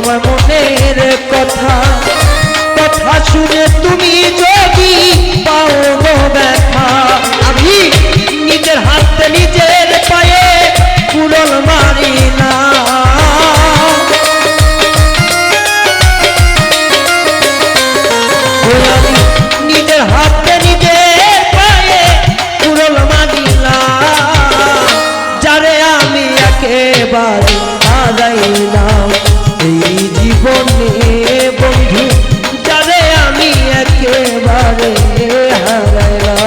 আমার মনের কথা। কথা শুনে তুমি যদি পাও ব্যথা, আমি নিজের হাতে নিজের পায়ে কুড়ল মারি না। নিজের হাত মনে বন্ধু যারে আমি একেবারে হারাইলাম।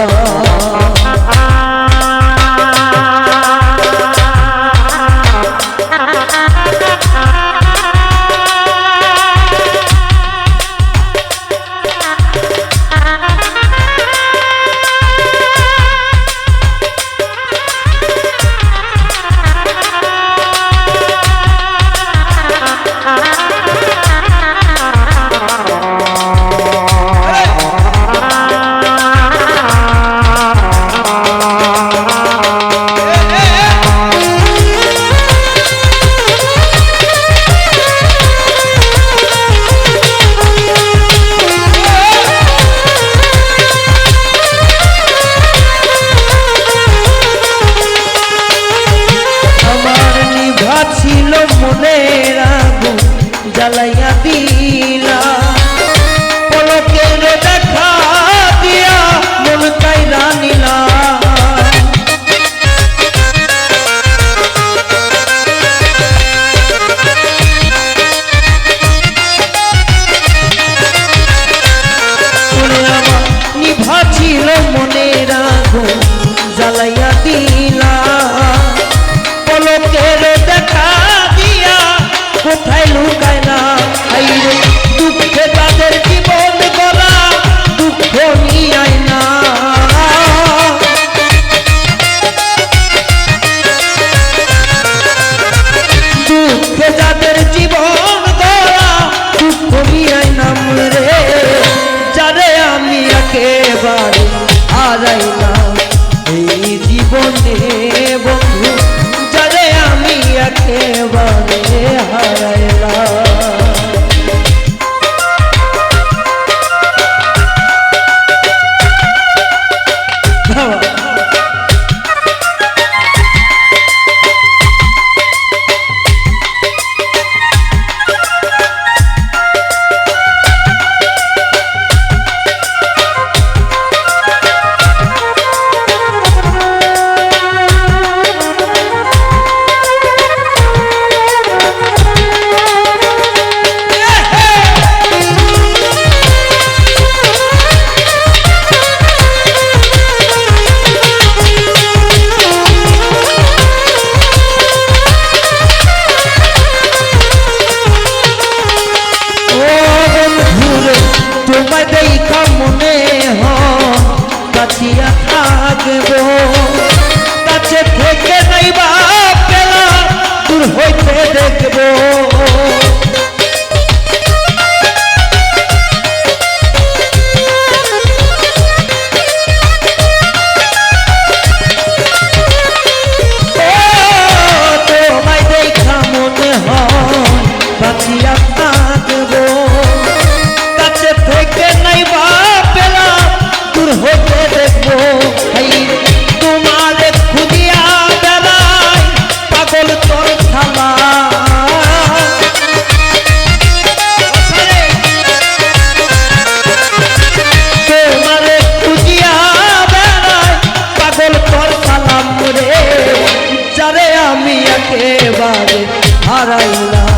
যায় এই জীবনে বন্ধু যারে আমি একেবারে বারে হারাইলাম।